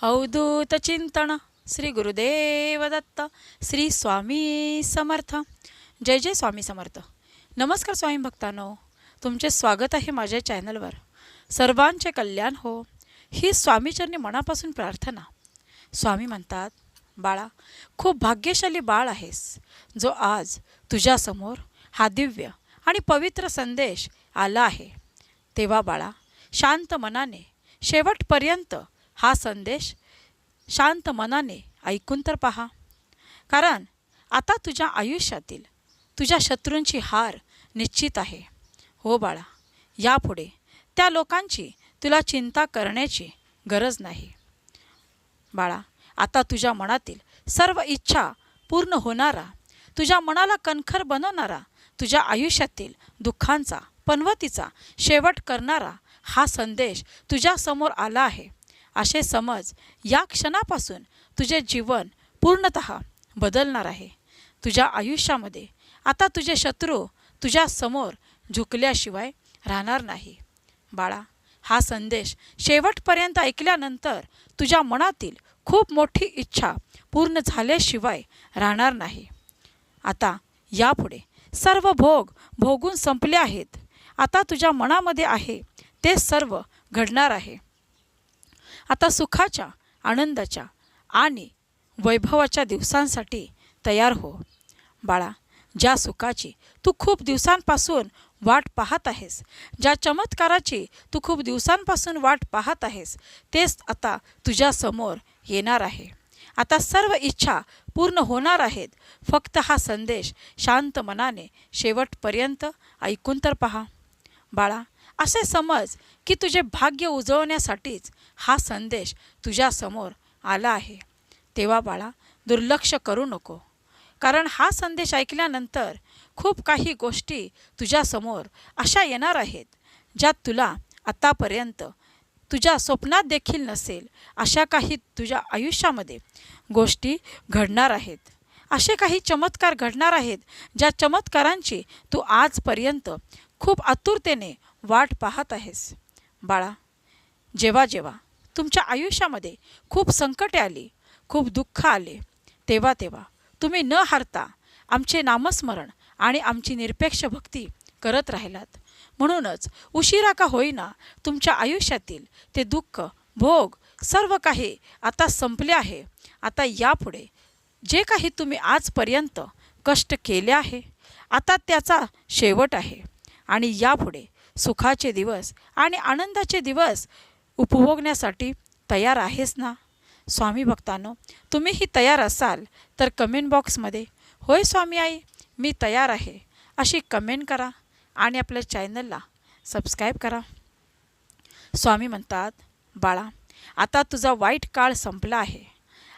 अवधूत चिंतन श्री गुरुदेव दत्त श्री स्वामी समर्थ जय जय स्वामी समर्थ नमस्कार स्वामी भक्तांनो तुमचे स्वागत आहे माझ्या चॅनलवर सर्वांचे कल्याण हो ही स्वामीचरणी मनापासून प्रार्थना स्वामी म्हणतात बाळा खूप भाग्यशाली बाळ आहेस जो आज तुझ्यासमोर हा दिव्य आणि पवित्र संदेश आला आहे तेव्हा बाळा शांत मनाने शेवटपर्यंत हा संदेश शांत मनाने ऐकून तर पहा. कारण आता तुझ्या आयुष्यातील तुझ्या शत्रूंची हार निश्चित आहे. हो बाळा यापुढे त्या लोकांची तुला चिंता करण्याची गरज नाही. बाळा आता तुझ्या मनातील सर्व इच्छा पूर्ण होणारा तुझ्या मनाला कणखर बनवणारा तुझ्या आयुष्यातील दुःखांचा पनवतीचा शेवट करणारा हा संदेश तुझ्यासमोर आला आहे. असे समज या क्षणापासून तुझे जीवन पूर्णत बदलणार आहे. तुझ्या आयुष्यामध्ये आता तुझे शत्रू तुझ्या समोर झुकल्याशिवाय राहणार नाही. बाळा हा संदेश शेवटपर्यंत ऐकल्यानंतर तुझ्या मनातील खूप मोठी इच्छा पूर्ण झाल्याशिवाय राहणार नाही. आता यापुढे सर्व भोग भोगून संपले आहेत. आता तुझ्या मनामध्ये आहे ते सर्व घडणार आहे. आता सुखाच्या आनंदाच्या आणि वैभवाच्या दिवसांसाठी तयार हो. बाळा ज्या सुखाची तू खूप दिवसांपासून वाट पाहत आहेस ज्या चमत्काराची तू खूप दिवसांपासून वाट पाहत आहेस तेच आता तुझ्यासमोर येणार आहे. आता सर्व इच्छा पूर्ण होणार आहेत. फक्त हा संदेश शांत मनाने शेवटपर्यंत ऐकून तर पहा. बाळा असे समज की तुझे भाग्य उजवण्यासाठीच हा संदेश तुझ्यासमोर आला आहे. तेव्हा बाळा दुर्लक्ष करू नको. कारण हा संदेश ऐकल्यानंतर खूप काही गोष्टी तुझ्यासमोर अशा येणार आहेत ज्या तुला आत्तापर्यंत तुझ्या स्वप्नात देखील नसेल अशा काही तुझ्या आयुष्यामध्ये गोष्टी घडणार आहेत. असे काही चमत्कार घडणार आहेत ज्या चमत्कारांची तू आजपर्यंत खूप आतुरतेने वाट पाहत आहेस. बाळा जेव्हा जेव्हा तुमच्या आयुष्यामध्ये खूप संकटे आली खूप दुःख आले तेव्हा तेव्हा तुम्ही न हारता आमचे नामस्मरण आणि आमची निरपेक्ष भक्ती करत राहिलात. म्हणूनच उशिरा का होईना तुमच्या आयुष्यातील ते दुःख भोग सर्व काही आता संपले आहे. आता यापुढे जे काही तुम्ही आजपर्यंत कष्ट केले आहे आता त्याचा शेवट आहे. आणि यापुढे सुखाचे दिवस आणि आनंदाचे दिवस उपभोगण्यासाठी तयार आहेस ना? स्वामी भक्तांनो तुम्हीही तयार असाल तर कमेंट बॉक्समध्ये होय स्वामी आई मी तयार आहे अशी कमेंट करा आणि आपल्या चॅनलला सबस्क्राईब करा. स्वामी म्हणतात बाळा आता तुझा वाईट काळ संपला आहे.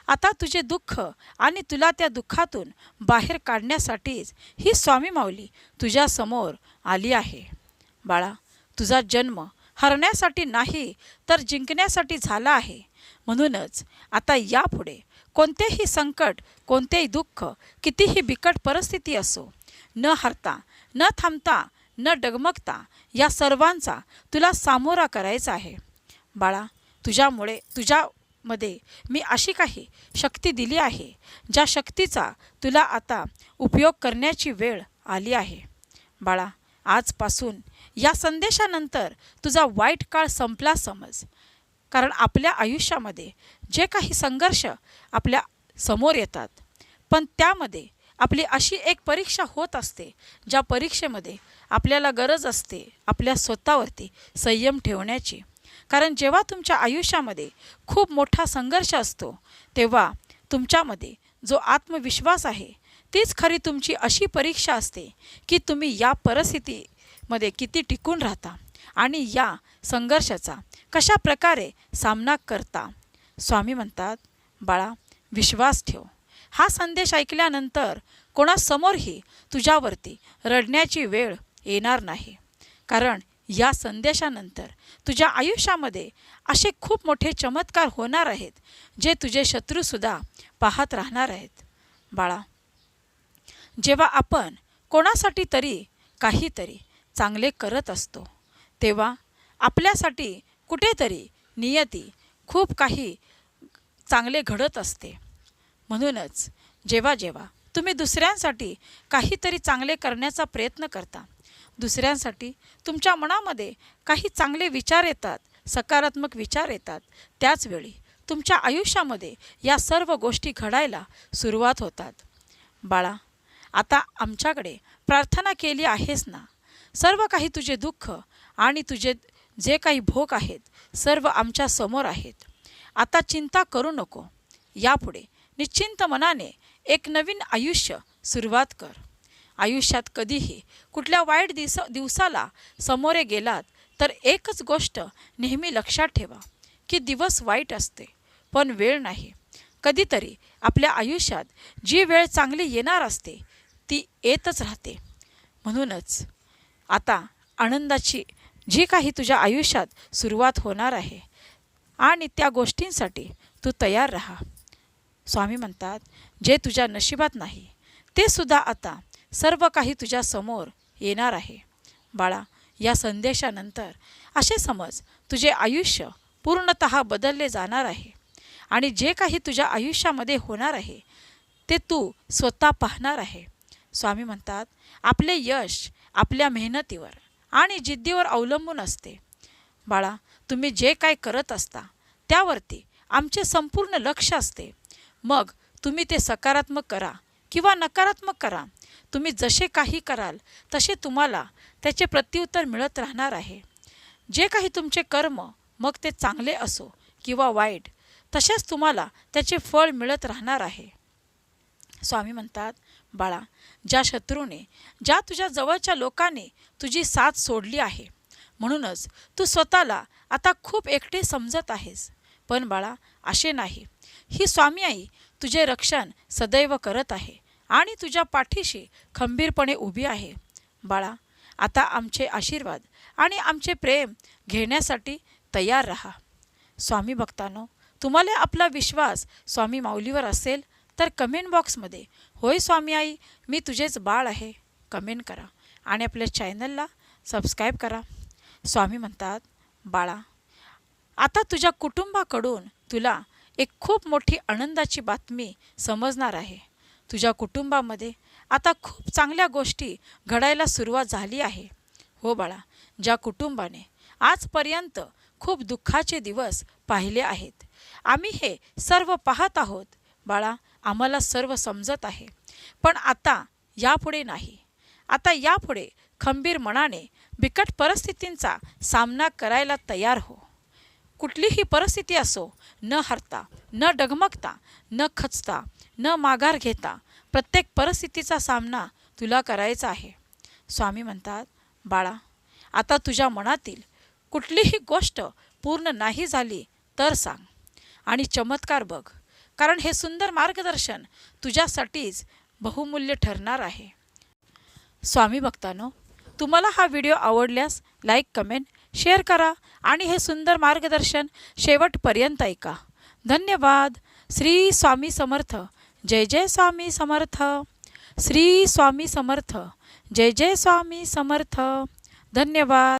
आता तुझे दुःख आणि तुला त्या दुःखातून बाहेर काढण्यासाठीच ही स्वामी माऊली तुझ्यासमोर आली आहे. बाळा तुझा जन्म हरण्यासाठी नाही तर जिंकण्यासाठी झाला आहे. म्हणूनच आता यापुढे कोणतेही संकट कोणतेही दुःख कितीही बिकट परिस्थिती असो न हरता न थांबता न डगमगता या सर्वांचा तुला सामोरा करायचा आहे. बाळा तुझ्यामुळे तुझ्यामध्ये मी अशी काही शक्ती दिली आहे ज्या शक्तीचा तुला आता उपयोग करण्याची वेळ आली आहे. बाळा आजपासून. या संदेशानंतर तुझा वाईट काळ संपला समज. कारण आपल्या आयुष्यामध्ये जे काही संघर्ष आपल्यासमोर येतात पण त्यामध्ये आपली अशी एक परीक्षा होत असते ज्या परीक्षेमध्ये आपल्याला गरज असते आपल्या स्वतःवरती संयम ठेवण्याची. कारण जेव्हा तुमच्या आयुष्यामध्ये खूप मोठा संघर्ष असतो तेव्हा तुमच्यामध्ये जो आत्मविश्वास आहे तीच खरी तुमची अशी परीक्षा असते की तुम्ही या परिस्थितीमध्ये किती टिकून राहता आणि या संघर्षाचा कशा प्रकारे सामना करता. स्वामी म्हणतात बाळा विश्वास ठेव. हा संदेश ऐकल्यानंतर कोणासमोरही तुझ्यावरती रडण्याची वेळ येणार नाही. कारण या संदेशानंतर तुझ्या आयुष्यामध्ये असे खूप मोठे चमत्कार होणार आहेत जे तुझे शत्रूसुद्धा पाहत राहणार आहेत. बाळा जेव्हा आपण कोणासाठी तरी काहीतरी चांगले करत असतो तेव्हा आपल्यासाठी कुठेतरी नियती खूप काही चांगले घडत असते. म्हणूनच जेव्हा जेव्हा तुम्ही दुसऱ्यांसाठी काहीतरी चांगले करण्याचा प्रयत्न करता दुसऱ्यांसाठी तुमच्या मनामध्ये काही चांगले विचार येतात सकारात्मक विचार येतात त्याचवेळी तुमच्या आयुष्यामध्ये या सर्व गोष्टी घडायला सुरुवात होतात. बाळा आता आमच्याकडे प्रार्थना केली आहेस ना? सर्व काही तुझे दुःख आणि तुझे जे काही भोग आहेत सर्व आमच्यासमोर आहेत. आता चिंता करू नको. यापुढे निश्चिंत मनाने एक नवीन आयुष्य सुरुवात कर. आयुष्यात कधीही कुठल्या वाईट दिवस दिवसाला समोरे गेलात तर एकच गोष्ट नेहमी लक्षात ठेवा की दिवस वाईट असते पण वेळ नाही. कधीतरी आपल्या आयुष्यात जी वेळ चांगली येणार असते ती येतच राहते. म्हणूनच आता आनंदाची जी काही तुझ्या आयुष्यात सुरुवात होणार आहे आणि त्या गोष्टींसाठी तू तयार राहा. स्वामी म्हणतात जे तुझ्या नशिबात नाही ते सुद्धा आता सर्व काही तुझ्या समोर येणार आहे. बाळा या संदेशानंतर असे समज तुझे आयुष्य पूर्णत बदलले जाणार आहे आणि जे काही तुझ्या आयुष्यामध्ये होणार आहे ते तू स्वतः पाहणार आहे. स्वामी म्हणतात आपले यश आपल्या मेहनतीवर आणि जिद्दीवर अवलंबून असते. बाळा तुम्ही जे काय करत असता त्यावरती आमचे संपूर्ण लक्ष असते. मग तुम्ही ते सकारात्मक करा किंवा नकारात्मक करा. तुम्ही जसे काही कराल तसे तुम्हाला त्याचे प्रत्युत्तर मिळत राहणार आहे. जे काही तुमचे कर्म मग ते चांगले असो किंवा वाईट तसेच तुम्हाला त्याचे फळ मिळत राहणार आहे. स्वामी म्हणतात बाळा ज्या शत्रूने ज्या तुझ्या जवळच्या लोकांनी तुझी साथ सोडली आहे म्हणूनच तू स्वतःला आता खूप एकटे समजत आहेस. पण बाळा असे नाही. ही स्वामी आई तुझे रक्षण सदैव करत आहे आणि तुझ्या पाठीशी खंबीरपणे उभी आहे. बाळा आता आमचे आशीर्वाद आणि आमचे प्रेम घेण्यासाठी तयार राहा. स्वामी भक्तांनो तुम्हाला आपला विश्वास स्वामी माऊलीवर असेल तर कमेंट बॉक्समध्ये होय स्वामी आई मी तुझेच बाळ आहे. कमेंट करा. आणि आपल्या चॅनलला सबस्क्राईब करा. स्वामी म्हणतात बाळा आता तुझ्या कुटुंबाकडून तुला एक खूप मोठी आनंदाची बातमी समजणार आहे. तुझ्या कुटुंबामध्ये आता खूप चांगल्या गोष्टी घडायला सुरुवात झाली आहे. हो बाळा ज्या कुटुंबाने आजपर्यंत खूप दुःखाचे दिवस पाहिले आहेत. आम्ही हे सर्व पाहत आहोत. बाळा आम्हाला सर्व समजत आहे. पण आता यापुढे नाही. आता यापुढे खंबीर मनाने बिकट परिस्थितींचा सामना करायला तयार हो. कुठलीही परिस्थिती असो न हरता न डगमगता न खचता न माघार घेता प्रत्येक परिस्थितीचा सामना तुला करायचा आहे. स्वामी म्हणतात बाळा आता तुझ्या मनातील कुठलीही गोष्ट पूर्ण नाही झाली तर सांग आणि चमत्कार बघ. कारण हे सुंदर मार्गदर्शन तुझ्यासाठीच बहुमूल्य ठरणार आहे. स्वामी भक्तानो तुम्हाला हा व्हिडिओ आवडल्यास लाईक कमेंट शेअर करा आणि हे सुंदर मार्गदर्शन शेवटपर्यंत ऐका. धन्यवाद. श्री स्वामी समर्थ. जय जय स्वामी समर्थ. श्री स्वामी समर्थ. जय जय स्वामी समर्थ. धन्यवाद.